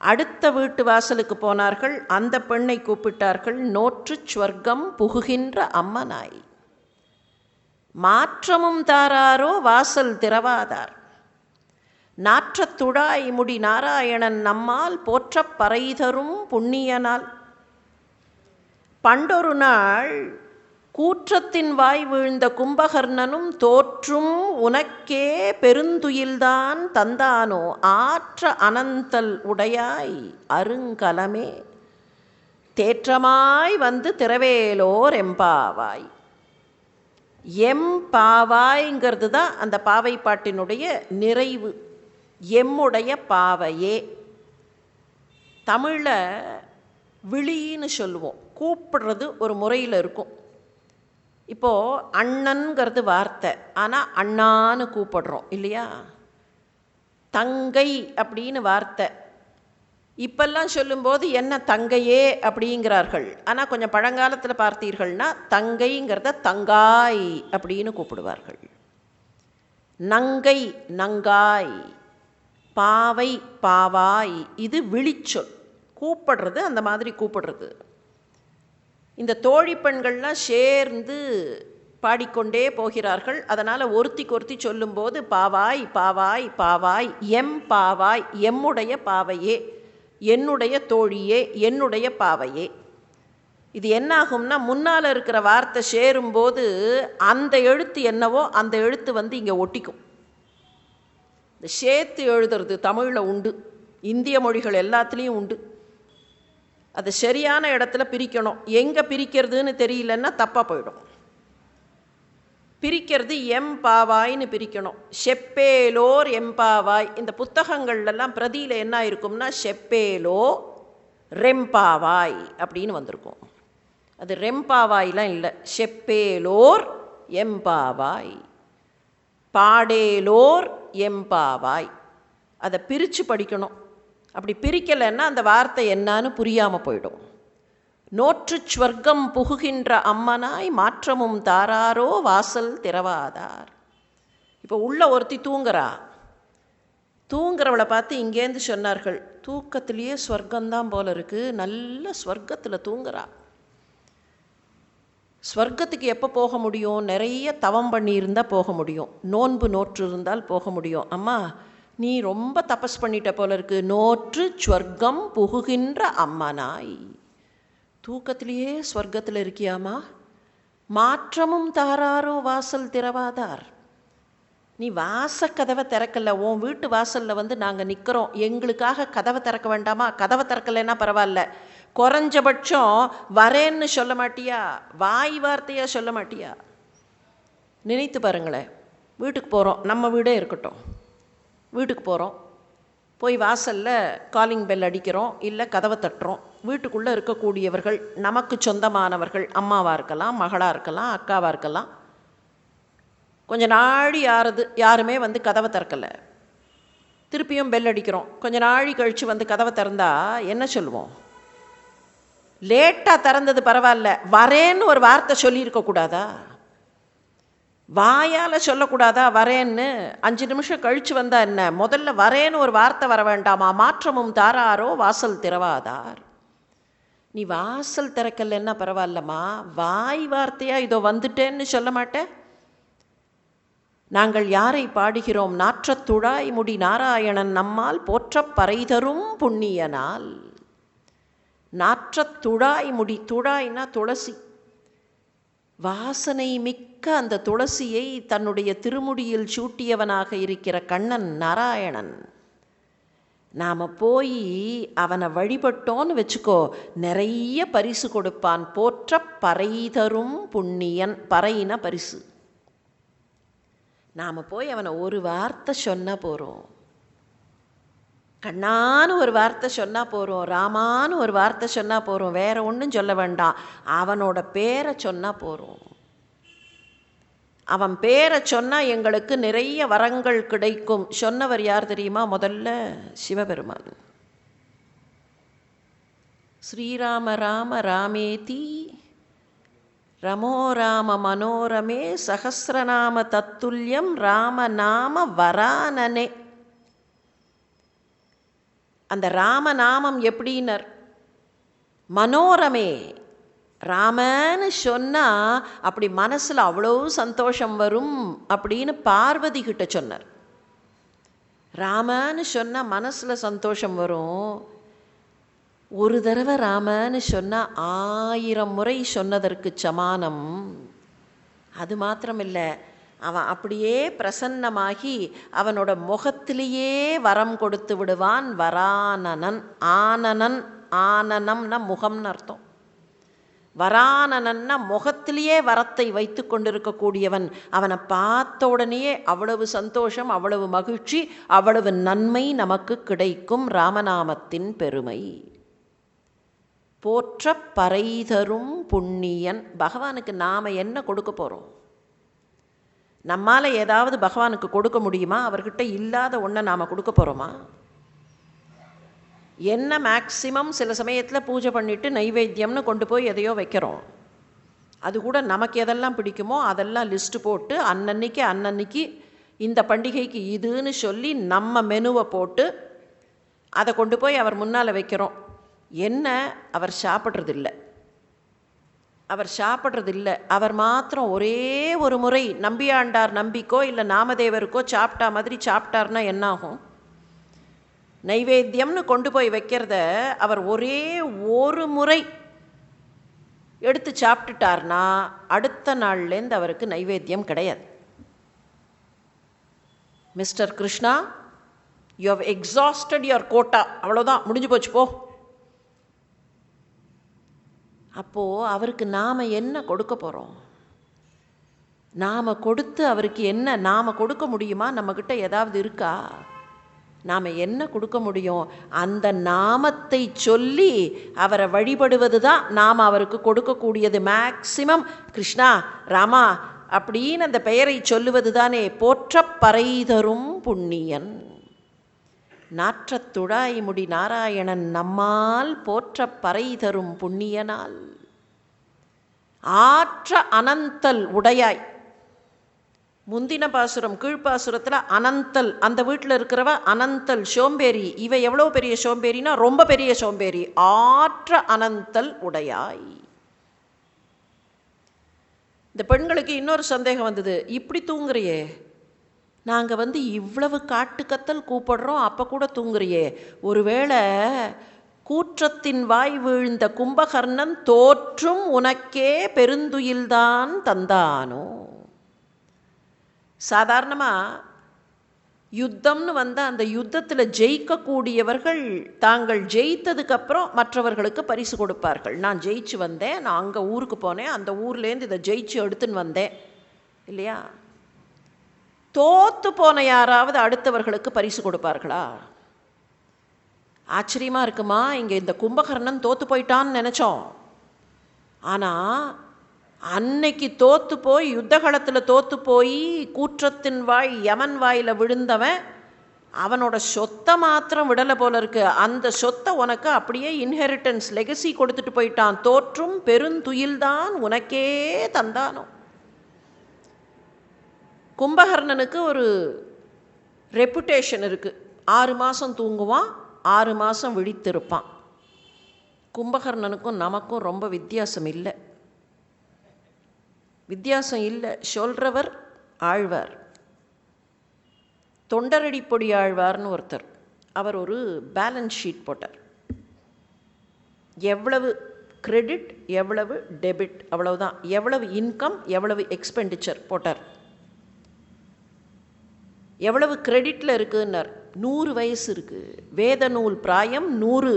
அடுத்த வீட்டு வாசலுக்கு போனார்கள். அந்த பெண்ணை கூப்பிட்டார்கள். நோற்று ஸ்வர்க்கம் புகுகின்ற அம்மனாய். மாற்றமும் தாராரோ வாசல் திறவாதார். நாற்றத்துழாய் முடி நாராயணன் நம்மால் போற்றப் பறைதரும் புண்ணியனால். பண்டொரு நாள் கூற்றத்தின் வாய் வீழ்ந்த கும்பகர்ணனும் தோற்றும் உனக்கே பெருந்துயில்தான் தந்தானோ? ஆற்ற அனந்தல் உடையாய் அருங்கலமே. தேற்றமாய் வந்து திரவேலோர் எம்பாவாய். எம்பாவாய்ங்கிறது தான் அந்த பாவை பாட்டினுடைய நிறைவு. எம்முடைய பாவையே. தமிழில் விழின்னு சொல்லுவோம். கூப்பிடுறது ஒரு முறையில் இருக்கும். இப்போது அண்ணன்கிறது வார்த்தை. ஆனால் அண்ணான்னு கூப்பிடுறோம் இல்லையா? தங்கை அப்படின்னு வார்த்தை. இப்பெல்லாம் சொல்லும்போது என்ன தங்கையே அப்படிங்கிறார்கள். ஆனால் கொஞ்சம் பழங்காலத்தில் பார்த்தீர்கள்னா தங்கைங்கிறத தங்காய் அப்படின்னு கூப்பிடுவார்கள். நங்கை நங்காய் பாவை பாவாய் இது விழிச்சொல். கூப்பிடுறது அந்த மாதிரி கூப்பிடுறது. இந்த தோழி பெண்கள்லாம் சேர்ந்து பாடிக்கொண்டே போகிறார்கள். அதனால் ஒருத்திக்கு ஒருத்தி சொல்லும்போது பாவாய் பாவாய் பாவாய் எம் பாவாய் எம்முடைய பாவையே என்னுடைய தோழியே என்னுடைய பாவையே. இது என்னாகும்னா முன்னால் இருக்கிற வார்த்தை சேரும்போது அந்த எழுத்து என்னவோ அந்த எழுத்து வந்து இங்கே ஒட்டிக்கும். இந்த சேர்த்து எழுதுறது தமிழில் உண்டு. இந்திய மொழிகள் எல்லாத்துலேயும் உண்டு. அது சரியான இடத்துல பிரிக்கணும். எங்கே பிரிக்கிறதுன்னு தெரியலன்னா தப்பாக போயிடும். பிரிக்கிறது எம்பாவாய்னு பிரிக்கணும். செப்பேலோர் எம்பாவாய் இந்த புத்தகங்கள்லாம் பிரதியில் என்ன இருக்கும்னா செப்பேலோ ரெம்பாவாய் அப்படின்னு வந்திருக்கும். அது ரெம்பாவாய்லாம் இல்லை. செப்பேலோர் எம்பாவாய் பாடேலோர் எம்பாவாய் அதை பிரித்து படிக்கணும். அப்படி பிரிக்கலைன்னா அந்த வார்த்தை என்னான்னு புரியாமல் போயிடும். நோற்று ஸ்வர்க்கம் புகுகின்ற அம்மனாய் மாற்றமும் தாராரோ வாசல் திறவாதார். இப்போ உள்ள ஒருத்தி தூங்குறா. தூங்குறவளை பார்த்து இங்கேருந்து சொன்னார்கள் தூக்கத்திலேயே ஸ்வர்க்கம்தான் போல இருக்குது நல்ல ஸ்வர்க்கத்தில் தூங்குறா. ஸ்வர்க்கத்துக்கு எப்போ போக முடியும்? நிறைய தவம் பண்ணியிருந்தால் போக முடியும். நோன்பு நோற்று இருந்தால் போக முடியும். அம்மா நீ ரொம்ப தபஸ் பண்ணிட்ட போல இருக்கு. நோற்று ஸ்வர்க்கம் புகுகின்ற அம்மனாய். தூக்கத்திலேயே ஸ்வர்க்கத்தில் இருக்கியாமா? மாற்றமும் தாராரோ வாசல் திறவாதார். நீ வாசக்கதவை திறக்கல. உன் வீட்டு வாசலில் வந்து நாங்கள் நிற்கிறோம் எங்களுக்காக கதவை திறக்க வேண்டாமா? கதவை திறக்கலைன்னா பரவாயில்ல. குறைஞ்சபட்சம் வரேன்னு சொல்ல மாட்டியா? வாய் வார்த்தையாக சொல்ல மாட்டியா? நினைத்து பாருங்களேன். வீட்டுக்கு போகிறோம் நம்ம வீடே இருக்கட்டும். வீட்டுக்கு போகிறோம் போய் வாசலில் காலிங் பெல் அடிக்கிறோம். இல்லை கதவை தட்டுறோம். வீட்டுக்குள்ளே இருக்கக்கூடியவர்கள் நமக்கு சொந்தமானவர்கள் அம்மாவாக இருக்கலாம் மகளாக இருக்கலாம் அக்காவாக இருக்கலாம் கொஞ்ச நாழி யாரது யாருமே வந்து கதவை திறக்கலை. திருப்பியும் பெல் அடிக்கிறோம். கொஞ்ச நாழி கழித்து வந்து கதவை திறந்தா என்ன சொல்லுவோம்? லேட்டாக திறந்தது பரவாயில்ல. வரேன்னு ஒரு வார்த்தை சொல்லியிருக்கக்கூடாதா வாயால் சொல்லக்கூடாதா வரேன்னு அஞ்சு நிமிஷம் கழித்து வந்தா என்ன? முதல்ல வரேன்னு ஒரு வார்த்தை வர வேண்டாமா? மாற்றமும் தாராரோ வாசல் திறவாதார். நீ வாசல் திறக்கலன்னா பரவாயில்லம்மா. வாய் வார்த்தையாக இதோ வந்துட்டேன்னு சொல்ல மாட்டேன்? நாங்கள் யாரை பாடுகிறோம்? நாற்றத்துழாய் முடி நாராயணன் நம்மால் போற்றப் பறைதரும் புண்ணியனால். நாற்றத்துழாய் முடி துழாய்னா துளசி. வாசனை மிக்க அந்த துளசியை தன்னுடைய திருமுடியில் சூட்டியவனாக இருக்கிற கண்ணன் நாராயணன். நாம் போய் அவனை வழிபட்டோன்னு வச்சுக்கோ நிறைய பரிசு கொடுப்பான். போற்ற பறை தரும் புண்ணியன் பறையின பரிசு. நாம் போய் அவனை ஒரு வார்த்தை சொன்ன போகிறோம் கண்ணான்னு ஒரு வார்த்தை சொன்னால் போகிறோம் ராமான்னு ஒரு வார்த்தை சொன்னால் போகிறோம் வேற ஒன்றும் சொல்ல வேண்டாம். அவனோட பேரை சொன்னால் போகிறோம் அவன் பேரை சொன்னால் எங்களுக்கு நிறைய வரங்கள் கிடைக்கும். சொன்னவர் யார் தெரியுமா? முதல்ல சிவபெருமான். ஸ்ரீராம ராம ராமேதி ரமோ ராம மனோரமே சகசிரநாம தத்துல்யம் ராம நாம வரானனே. அந்த ராமநாமம் எப்படின்னர்? மனோரமே. ராமன்னு சொன்னால் அப்படி மனசில் அவ்வளோ சந்தோஷம் வரும் அப்படின்னு பார்வதி கிட்ட சொன்னார். ராமன்னு சொன்னால் மனசில் சந்தோஷம் வரும். ஒரு தடவை ராமன்னு சொன்னால் ஆயிரம் முறை சொன்னதற்கு சமானம். அது மாத்திரமில்லை. அவன் அப்படியே பிரசன்னமாகி அவனோட முகத்திலேயே வரம் கொடுத்து விடுவான். வரானனன் ஆனனன் ஆனனம்னா முகம்னு அர்த்தம். வரானனன்னா முகத்திலேயே வரத்தை வைத்து கொண்டிருக்கக்கூடியவன். அவனை பார்த்த உடனேயே அவ்வளவு சந்தோஷம் அவ்வளவு மகிழ்ச்சி அவ்வளவு நன்மை நமக்கு கிடைக்கும் ராமநாமத்தின் பெருமை. போற்ற பறைதரும் புண்ணியன். பகவானுக்கு நாம் என்ன கொடுக்க போகிறோம் நம்மால் ஏதாவது பகவானுக்கு கொடுக்க முடியுமா? அவர்கிட்ட இல்லாத ஒன்றை நாம் கொடுக்க போகிறோமா என்ன மேக்சிமம் சில சமயத்தில் பூஜை பண்ணிவிட்டு நைவேத்தியம்னு கொண்டு போய் எதையோ வைக்கிறோம். அது கூட நமக்கு எதெல்லாம் பிடிக்குமோ அதெல்லாம் லிஸ்ட்டு போட்டு அன்னன்னைக்கு அன்னன்னைக்கு இந்த பண்டிகைக்கு இதுன்னு சொல்லி நம்ம மெனுவை போட்டு அதை கொண்டு போய் அவர் முன்னால் வைக்கிறோம். என்ன? அவர் சாப்பிட்றதில்ல. அவர் சாப்பிட்றது இல்லை அவர் மாத்திரம் ஒரே ஒரு முறை நம்பியாண்டார் நம்பிக்கோ இல்லை நாமதேவருக்கோ சாப்பிட்டா மாதிரி சாப்பிட்டார்னா என்னாகும்? நைவேத்தியம்னு கொண்டு போய் வைக்கிறத அவர் ஒரே ஒரு முறை எடுத்து சாப்பிட்டுட்டார்னா அடுத்த நாள்லேருந்து அவருக்கு நைவேத்தியம் கிடையாது. Mister Krishna you have exhausted your quota அவ்வளோதான் முடிஞ்சு போச்சு போ. அப்போது அவருக்கு நாம் என்ன கொடுக்க போகிறோம் நாம் கொடுத்து அவருக்கு என்ன நாம் கொடுக்க முடியுமா? நம்மக்கிட்ட ஏதாவது இருக்கா? நாம் என்ன கொடுக்க முடியும்? அந்த நாமத்தை சொல்லி அவரை வழிபடுவது தான் நாம் அவருக்கு கொடுக்கக்கூடியது. மேக்சிமம் கிருஷ்ணா ராமா அப்படின்னு அந்த பெயரை சொல்லுவது தானே போற்ற பறைதரும் புண்ணியன். நாற்றத்துழாய் முடி நாராயணன் நம்மால் போற்ற பறை தரும் புண்ணியனால். ஆற்ற அனந்தல் உடையாய். முந்தின பாசுரம் கீழ்ப்பாசுரத்தில் அனந்தல் அந்த வீட்டில் இருக்கிறவ அனந்தல் சோம்பேறி இவ எவ்வளோ பெரிய சோம்பேறினா ரொம்ப பெரிய சோம்பேறி. ஆற்ற அனந்தல் உடையாய். இந்த பெண்களுக்கு இன்னொரு சந்தேகம் வந்தது இப்படி தூங்குறியே நாங்கள் வந்து இவ்வளவு காட்டுக்கத்தல் கூப்பிடுறோம் அப்போ கூட தூங்குறியே. ஒருவேளை கூற்றத்தின் வாய் வீழ்ந்த கும்பகர்ணன் தோற்றும் உனக்கே பெருந்துயில்தான் தந்தானோ? சாதாரணமாக யுத்தம்னு வந்தால் அந்த யுத்தத்தில் ஜெயிக்கக்கூடியவர்கள் தாங்கள் ஜெயித்ததுக்கப்புறம் மற்றவர்களுக்கு பரிசு கொடுப்பார்கள். நான் ஜெயிச்சு வந்தேன் நான் அங்கே ஊருக்கு போனேன் அந்த ஊர்லேருந்து இதை ஜெயிச்சு எடுத்துன்னு வந்தேன். இல்லையா? தோத்து போன யாராவது அடுத்தவர்களுக்கு பரிசு கொடுப்பார்களா? ஆச்சரியமாக இருக்குமா? இங்கே இந்த கும்பகர்ணன் தோத்து போயிட்டான்னு நினச்சோம். ஆனால் அன்னைக்கு தோத்து போய் யுத்தகலத்தில் தோத்து போய் கூற்றத்தின் வாய் யமன் வாயில் விழுந்தவன் அவனோட சொத்தை மாத்திரம் விடலை போல இருக்கு. அந்த சொத்தை உனக்கு அப்படியே இன்ஹெரிட்டன்ஸ் லெகசி கொடுத்துட்டு போயிட்டான். தோற்றும் பெருந்துயில்தான் உனக்கே தந்தானோ? கும்பகர்ணனுக்கு ஒரு ரெப்புடேஷன் இருக்குது ஆறு மாதம் தூங்குவான் ஆறு மாதம் விழித்திருப்பான். கும்பகர்ணனுக்கும் நமக்கும் ரொம்ப வித்தியாசம் இல்லை. வித்தியாசம் இல்லை. சொல்கிறவர் ஆழ்வார். தொண்டரடி பொடி ஆழ்வார்னு ஒருத்தர். அவர் ஒரு பேலன்ஸ் ஷீட் போட்டார். எவ்வளவு கிரெடிட் எவ்வளவு டெபிட் அவ்வளவுதான். எவ்வளவு இன்கம் எவ்வளவு எக்ஸ்பெண்டிச்சர் போட்டார். எவ்வளவு கிரெடிட்டில் இருக்குன்னார். நூறு வயசு இருக்குது வேத நூல் பிராயம் நூறு.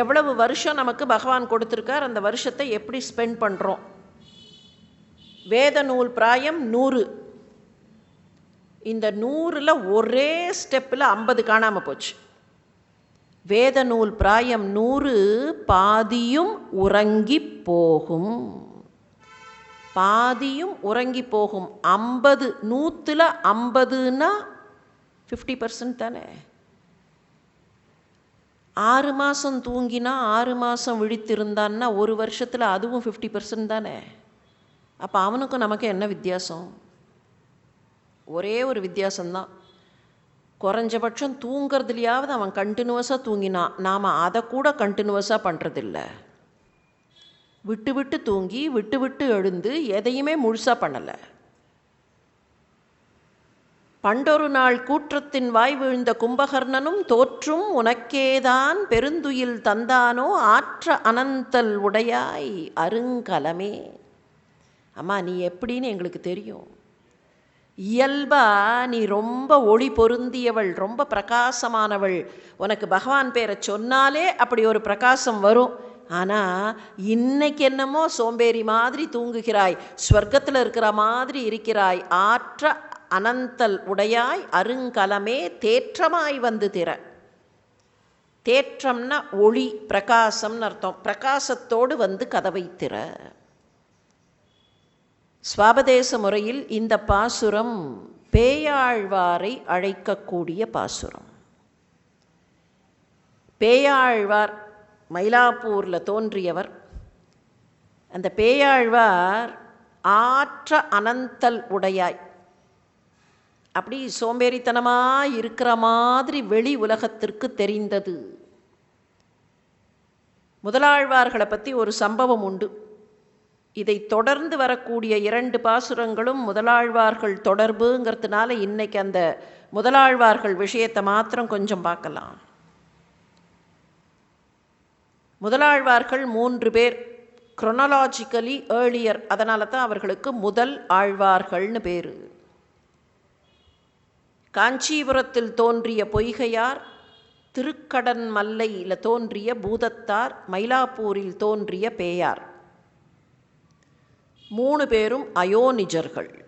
எவ்வளவு வருஷம் நமக்கு பகவான் கொடுத்துருக்கார் அந்த வருஷத்தை எப்படி ஸ்பெண்ட் பண்ணுறோம் வேத நூல் பிராயம் நூறு. இந்த நூறில் ஒரே ஸ்டெப்பில் ஐம்பது காணாமல் போச்சு. வேத நூல் பிராயம் நூறு பாதியும் உறங்கி போகும். பாதியும் உறங்கி போகும். ஐம்பது நூற்றில் ஐம்பதுன்னா ஃபிஃப்டி பர்சன்ட் தானே? ஆறு மாதம் தூங்கினா ஆறு மாதம் விழித்திருந்தான்னா ஒரு வருஷத்தில் அதுவும் ஃபிஃப்டி பர்சன்ட் தானே? அப்போ அவனுக்கும் நமக்கு என்ன வித்தியாசம்? ஒரே ஒரு வித்தியாசம்தான். குறைஞ்சபட்சம் தூங்கிறதுலையாவது அவன் கண்டினியூவஸாக தூங்கினான். நாம் அதை கூட கண்டினியூவஸாக பண்ணுறதில்ல விட்டு விட்டு தூங்கி விட்டு விட்டு எழுந்து எதையுமே முழுசாக பண்ணலை. பண்டொரு நாள் கூற்றத்தின் வாய் விழுந்த கும்பகர்ணனும் தோற்றும் உனக்கேதான் பெருந்துயில் தந்தானோ ஆற்ற அனந்தல் உடையாய் அருங்கலமே. அம்மா நீ எப்படின்னு எங்களுக்கு தெரியும். இயல்பா நீ ரொம்ப ஒளி பொருந்தியவள் ரொம்ப பிரகாசமானவள். உனக்கு பகவான் பேரை சொன்னாலே அப்படி ஒரு பிரகாசம் வரும். ஆனால் இன்னைக்கு என்னமோ சோம்பேறி மாதிரி தூங்குகிறாய் ஸ்வர்க்கத்தில் இருக்கிற மாதிரி இருக்கிறாய் ஆற்ற அனந்தல் உடையாய் அருங்கலமே தேற்றமாய் வந்து திற. தேற்றம்னா ஒளி பிரகாசம்னு அர்த்தம். பிரகாசத்தோடு வந்து கதவை திற. சுவாபதேச முறையில் இந்த பாசுரம் பேயாழ்வாரை அழைக்கக்கூடிய பாசுரம். பேயாழ்வார் மயிலாப்பூரில் தோன்றியவர். அந்த பேயாழ்வார் ஆற்ற அனந்தல் உடையாய். அப்படி சோம்பேறித்தனமாக இருக்கிற மாதிரி வெளி உலகத்திற்கு தெரிந்தது. முதலாழ்வார்களை பற்றி ஒரு சம்பவம் உண்டு. இதை தொடர்ந்து வரக்கூடிய இரண்டு பாசுரங்களும் முதலாழ்வார்கள் தொடர்புங்கிறதுனால இன்னைக்கு அந்த முதலாழ்வார்கள் விஷயத்தை மாத்திரம் கொஞ்சம் பார்க்கலாம். முதலாழ்வார்கள் மூன்று பேர். குரோனலாஜிக்கலி ஏர்லியர் அதனால தான் அவர்களுக்கு முதல் ஆழ்வார்கள்னு பேர். காஞ்சிபுரத்தில் தோன்றிய பொய்கையார் திருக்கடன் மல்லையில் தோன்றிய பூதத்தார் மயிலாப்பூரில் தோன்றிய பேயார். மூணு பேரும் அயோனிஜர்கள்.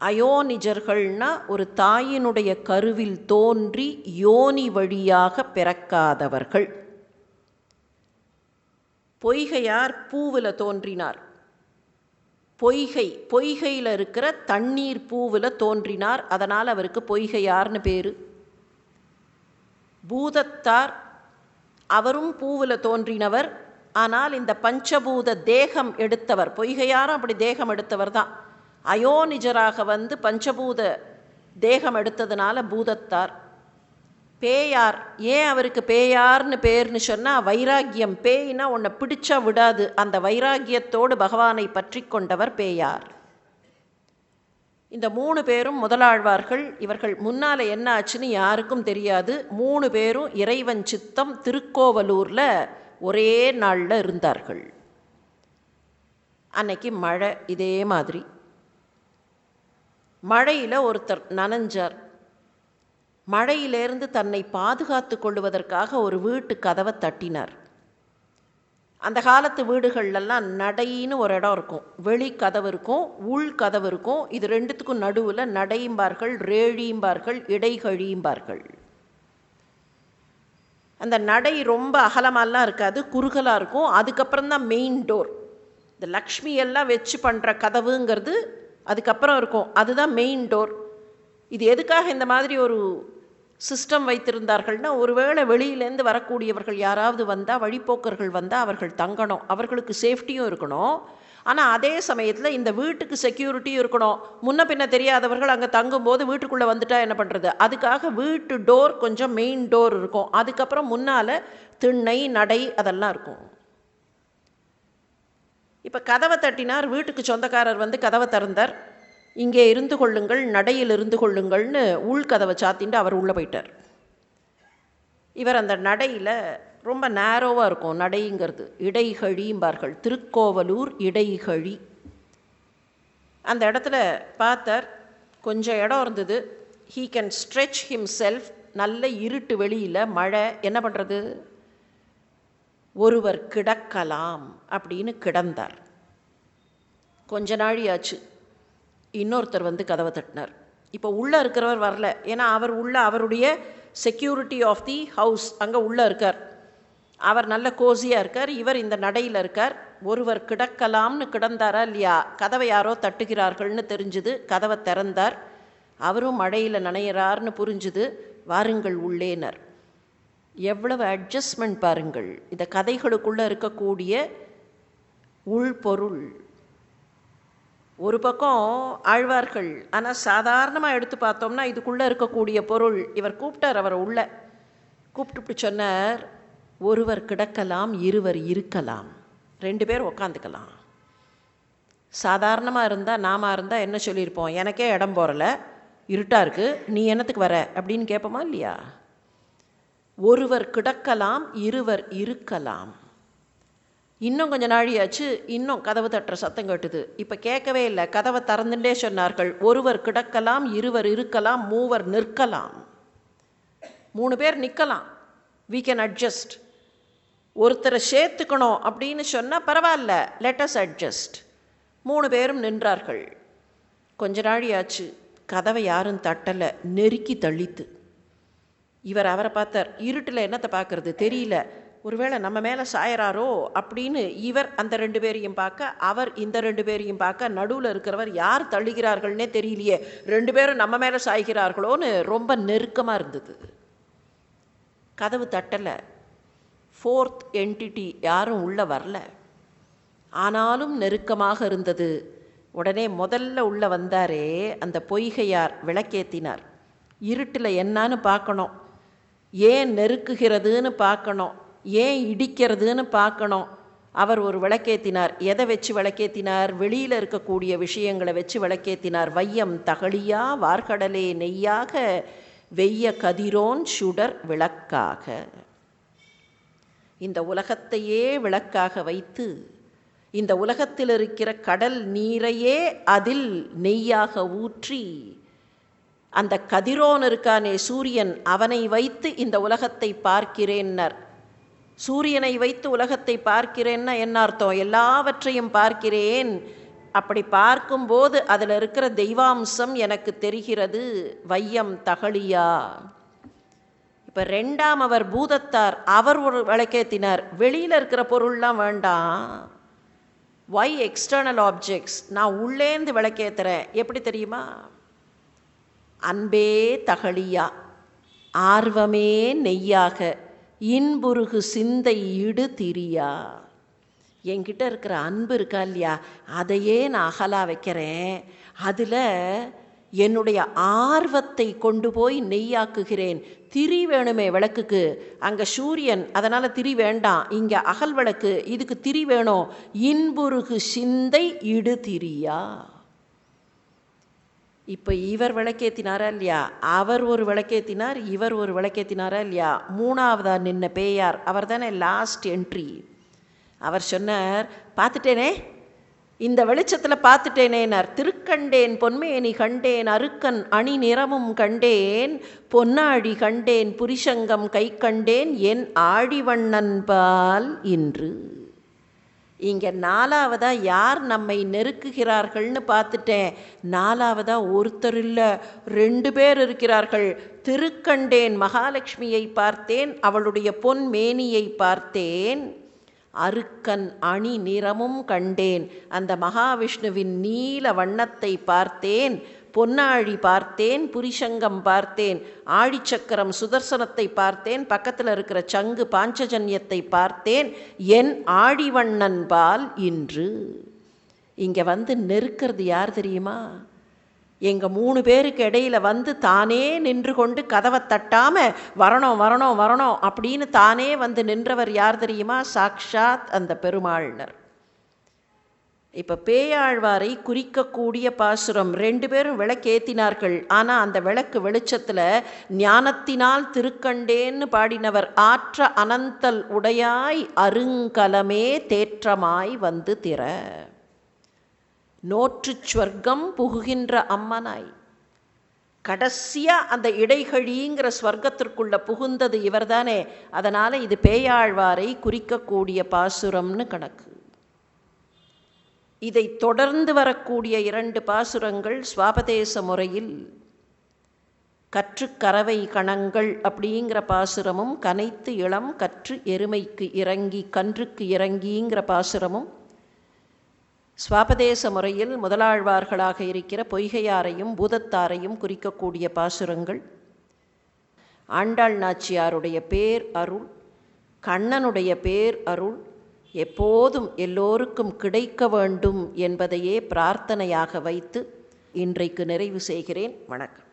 அயோனிஜர்கள்னா ஒரு தாயினுடைய கருவில் தோன்றி யோனி வழியாக பிறக்காதவர்கள். பொய்கையார் பூவில் தோன்றினார். பொய்கை பொய்கையில் இருக்கிற தண்ணீர் பூவில் தோன்றினார். அதனால் அவருக்கு பொய்கையார்னு பேர். பூதத்தார் அவரும் பூவில் தோன்றினவர். ஆனால் இந்த பஞ்சபூத தேகம் எடுத்தவர் பொய்கையாரும் அப்படி தேகம் எடுத்தவர் தான். அயோனிஜராக வந்து பஞ்சபூத தேகம் எடுத்ததுனால பூதத்தார். பேயார். ஏன் அவருக்கு பேயார்னு பேர்னு சொன்னால் வைராக்கியம் பேய்னா உன்னை பிடிச்சா விடாது. அந்த வைராக்கியத்தோடு பகவானை பற்றி கொண்டவர் பேயார். இந்த மூணு பேரும் முதலாழ்வார்கள். இவர்கள் முன்னால் என்ன ஆச்சுன்னு யாருக்கும் தெரியாது. மூணு பேரும் இறைவன் சித்தம் திருக்கோவலூரில் ஒரே நாளில் இருந்தார்கள். அன்னைக்கு மழை இதே மாதிரி. மழையில் ஒருத்தர் நனைஞ்சார். மழையிலேருந்து தன்னை பாதுகாத்து கொள்வதற்காக ஒரு வீட்டு கதவை தட்டினார். அந்த காலத்து வீடுகள்லாம் நடைன்னு ஒரு இடம் இருக்கும். வெளி கதவு இருக்கும் உள் கதவு இருக்கும். இது ரெண்டுத்துக்கும் நடுவில் நடையும்பார்கள் ரேழியும்பார்கள் இடைகழியும்பார்கள். அந்த நடை ரொம்ப அகலமாலாம் இருக்காது குறுகலாக இருக்கும். அதுக்கப்புறம் தான் மெயின் டோர் இந்த லக்ஷ்மி எல்லாம் வச்சு பண்ணுற கதவுங்கிறது அதுக்கப்புறம் இருக்கும். அதுதான் மெயின் டோர் இது எதுக்காக இந்த மாதிரி ஒரு சிஸ்டம் வைத்திருந்தார்கள்னா ஒருவேளை வெளியிலேருந்து வரக்கூடியவர்கள் யாராவது வந்தால் வழிப்போக்கர்கள் வந்தால் அவர்கள் தங்கணும். அவர்களுக்கு சேஃப்டியும் இருக்கணும். ஆனால் அதே சமயத்தில் இந்த வீட்டுக்கு செக்யூரிட்டியும் இருக்கணும். முன்ன பின்ன தெரியாதவர்கள் அங்கே தங்கும்போது வீட்டுக்குள்ளே வந்துட்டா என்ன பண்ணுறது அதுக்காக வீட்டு டோர் கொஞ்சம் மெயின் டோர் இருக்கும். அதுக்கப்புறம் முன்னால் திண்ணை நடை அதெல்லாம் இருக்கும். இப்போ கதவை தட்டினார் வீட்டுக்கு சொந்தக்காரர் வந்து கதவை திறந்தார். இங்கே இருந்து கொள்ளுங்கள் நடையில் இருந்து கொள்ளுங்கள்னு உள்கதவை சாத்தின்ட்டு அவர் உள்ளே போயிட்டார். இவர் அந்த நடையில் ரொம்ப நேரோவாக இருக்கும் நடைங்கிறது. இடைகழிம்பார்கள் திருக்கோவலூர் இடைகழி. அந்த இடத்துல பார்த்தார் கொஞ்சம் இடம் இருந்தது. He can stretch himself நல்ல இருட்டு வெளியில் மழை என்ன பண்ணுறது ஒருவர் கிடக்கலாம் அப்படின்னு கிடந்தார். கொஞ்ச நாழியாச்சு. இன்னொருத்தர் வந்து கதவை தட்டினார். இப்போ உள்ளே இருக்கிறவர் வரல. ஏன்னா அவர் உள்ள அவருடைய செக்யூரிட்டி ஆஃப் தி ஹவுஸ் அங்கே உள்ளே இருக்கார். அவர் நல்ல கோசியாக இருக்கார். இவர் இந்த நடையில் இருக்கார். ஒருவர் கிடக்கலாம்னு கிடந்தாரா இல்லையா? கதவை யாரோ தட்டுகிறார்கள்னு தெரிஞ்சுது. கதவை திறந்தார். அவரும் மழையில் நனையிறார்னு புரிஞ்சுது. வாருங்கள் உள்ளேனர். எவ்வளவு அட்ஜஸ்ட்மெண்ட் பாருங்கள். இந்த கதைகளுக்குள்ளே இருக்கக்கூடிய உள்பொருள் ஒரு பக்கம் ஆழ்வார்கள். ஆனால் சாதாரணமாக எடுத்து பார்த்தோம்னா இதுக்குள்ளே இருக்கக்கூடிய பொருள் இவர் கூப்பிட்டார் அவரை உள்ள. கூப்பிட்டு சொன்னார் ஒருவர் கிடக்கலாம் இருவர் இருக்கலாம். ரெண்டு பேர் உக்காந்துக்கலாம். சாதாரணமாக இருந்தால் நாம இருந்தால் என்ன சொல்லியிருப்போம்? எனக்கே இடம் போகிறல இருட்டாக இருக்குது நீ என்னத்துக்கு வர? அப்படின்னு கேட்போமா இல்லையா? ஒருவர் கிடக்கலாம் இருவர் இருக்கலாம். இன்னும் கொஞ்ச நாழியாச்சு இன்னும் கதவு தட்டுற சத்தம் கேட்டுது. இப்போ கேட்கவே இல்லை. கதவை திறந்துட்டே சொன்னார்கள். ஒருவர் கிடக்கலாம் இருவர் இருக்கலாம் மூவர் நிற்கலாம். மூணு பேர் நிற்கலாம். வீ கேன் அட்ஜஸ்ட் ஒருத்தரை சேர்த்துக்கணும் அப்படின்னு சொன்னால் பரவாயில்ல. லெட்டஸ் அட்ஜஸ்ட் மூணு பேரும் நின்றார்கள். கொஞ்ச நாழியாச்சு. கதவை யாரும் தட்டலை. நெருக்கி தள்ளித்து இவர் அவரை பார்த்தார். இருட்டில் என்னத்தை பார்க்கறது? தெரியல. ஒருவேளை நம்ம மேலே சாயறாரோ அப்படின்னு இவர் அந்த ரெண்டு பேரையும் பார்க்க அவர் இந்த ரெண்டு பேரையும் பார்க்க நடுவில் இருக்கிறவர் யார் தள்ளுகிறார்கள்னே தெரியலையே. ரெண்டு பேரும் நம்ம மேலே சாய்கிறார்களோன்னு ரொம்ப நெருக்கமாக இருந்தது. கதவு தட்டலை. ஃபோர்த் என்டிட்டி யாரும் உள்ளே வரல. ஆனாலும் நெருக்கமாக இருந்தது. உடனே முதல்ல உள்ளே வந்தாரே அந்த பொய்கையார் விளக்கேத்தினார். இருட்டில் என்னான்னு பார்க்கணும். ஏன் நெருக்குகிறதுன்னு பார்க்கணும். ஏன் இடிக்கிறதுன்னு பார்க்கணும். அவர் ஒரு விளக்கேத்தினார். எதை வச்சு விளக்கேத்தினார்? வெளியில் இருக்கக்கூடிய விஷயங்களை வச்சு விளக்கேத்தினார். வையம் தகழியா வார்கடலே நெய்யாக வெய்ய கதிரோன் சுடர் விளக்காக. இந்த உலகத்தையே விளக்காக வைத்து இந்த உலகத்தில் இருக்கிற கடல் நீரையே அதில் நெய்யாக ஊற்றி அந்த கதிரோன் இருக்கானே சூரியன் அவனை வைத்து இந்த உலகத்தை பார்க்கிறேன்னர். சூரியனை வைத்து உலகத்தை பார்க்கிறேன்னா என்ன அர்த்தம்? எல்லாவற்றையும் பார்க்கிறேன். அப்படி பார்க்கும்போது அதில் இருக்கிற தெய்வாம்சம் எனக்கு தெரிகிறது. வையம் தகழியா. இப்போ ரெண்டாம் அவர் பூதத்தார் அவர் ஒரு விளக்கேத்தினார். வெளியில் இருக்கிற பொருள்லாம் வேண்டாம். ஒய் எக்ஸ்டர்னல் ஆப்ஜெக்ட்ஸ் நான் உள்ளேந்து விளக்கேத்துறேன். எப்படி தெரியுமா? அன்பே தகழியா. ஆர்வமே நெய்யாக. இன்புருகு சிந்தை இடு திரியா. என்கிட்ட இருக்கிற அன்பு இருக்கா இல்லையா? அதையே நான் அகலா வைக்கிறேன். அதில் என்னுடைய ஆர்வத்தை கொண்டு போய் நெய்யாக்குகிறேன். திரி வேணுமே விளக்குக்கு. அங்கே சூரியன் அதனால் திரி வேண்டாம். இங்கே அகல் விளக்கு. இதுக்கு திரி வேணும். இன்புருகு சிந்தை இடு திரியா. இப்போ இவர் விளக்கேத்தினாரா இல்லையா? அவர் ஒரு விளக்கேத்தினார் இவர் ஒரு விளக்கேத்தினாரா இல்லையா? மூணாவதா நின்ன பேயார் அவர் தானே லாஸ்ட் என்ட்ரி அவர் சொன்னார் பார்த்துட்டேனே இந்த வெளிச்சத்தில் பார்த்துட்டேனேனார். திருக்கண்டேன் பொன்மேனி கண்டேன் அருக்கன் அணி நிறமும் கண்டேன் பொன்னாடி கண்டேன் புரிசங்கம் கை கண்டேன் என் ஆழிவண்ணன்பால் இன்று. இங்கே நாலாவதாக யார் நம்மை நெருக்குகிறார்கள்னு பார்த்துட்டேன். நாலாவதாக ஒருத்தர் இல்லை ரெண்டு பேர் இருக்கிறார்கள். திருக்கண்டேன் மகாலட்சுமியை பார்த்தேன் அவளுடைய பொன் மேனியை பார்த்தேன். அருக்கன் அணி நிறமும் கண்டேன். அந்த மகாவிஷ்ணுவின் நீல வண்ணத்தை பார்த்தேன். பொன்னாழி பார்த்தேன் புரிசங்கம் பார்த்தேன் ஆழிச்சக்கரம் சுதர்சனத்தை பார்த்தேன் பக்கத்தில் இருக்கிற சங்கு பாஞ்சஜன்யத்தை பார்த்தேன் என் ஆழிவண்ணன் பால் இன்று. இங்கே வந்து நெருக்கிறது யார் தெரியுமா? எங்கள் மூணு பேருக்கு இடையில வந்து தானே நின்று கொண்டு கதவை தட்டாமல் வரணும் வரணும் வரணும் அப்படின்னு தானே வந்து நின்றவர் யார் தெரியுமா? சாக்ஷாத் அந்த பெருமாள்னர். இப்போ பேயாழ்வாரை குறிக்கக்கூடிய பாசுரம் ரெண்டு பேரும் விளக்கேத்தினார்கள். ஆனால் அந்த விளக்கு வெளிச்சத்தில் ஞானத்தினால் திருக்கண்டேன்னு பாடினவர் ஆற்ற அனந்தல் உடையாய் அருங்கலமே தேற்றமாய் வந்து திற. நோற்று ஸ்வர்க்கம் புகுகின்ற அம்மனாய். கடைசியாக அந்த இடைகழிங்கிற ஸ்வர்க்கத்திற்குள்ளே புகுந்தது இவர்தானே. அதனால் இது பேயாழ்வாரை குறிக்கக்கூடிய பாசுரம்னு கணக்கு. இதை தொடர்ந்து வரக்கூடிய இரண்டு பாசுரங்கள் சுவாபதேச முறையில் கற்றுக்கறவை கணங்கள் அப்படிங்கிற பாசுரமும் கனைத்து இளம் கற்று எருமைக்கு இறங்கி கன்றுக்கு இறங்கிங்கிற பாசுரமும் சுவாபதேச முறையில் முதலாழ்வார்களாக இருக்கிற பொய்கையாரையும் பூதத்தாரையும் குறிக்கக்கூடிய பாசுரங்கள். ஆண்டாள் நாச்சியாருடைய பேர் அருள் கண்ணனுடைய பேர் அருள் எப்போதும் எல்லோருக்கும் கிடைக்க வேண்டும் என்பதையே பிரார்த்தனையாக வைத்து இன்றைக்கு நிறைவு செய்கிறேன். வணக்கம்.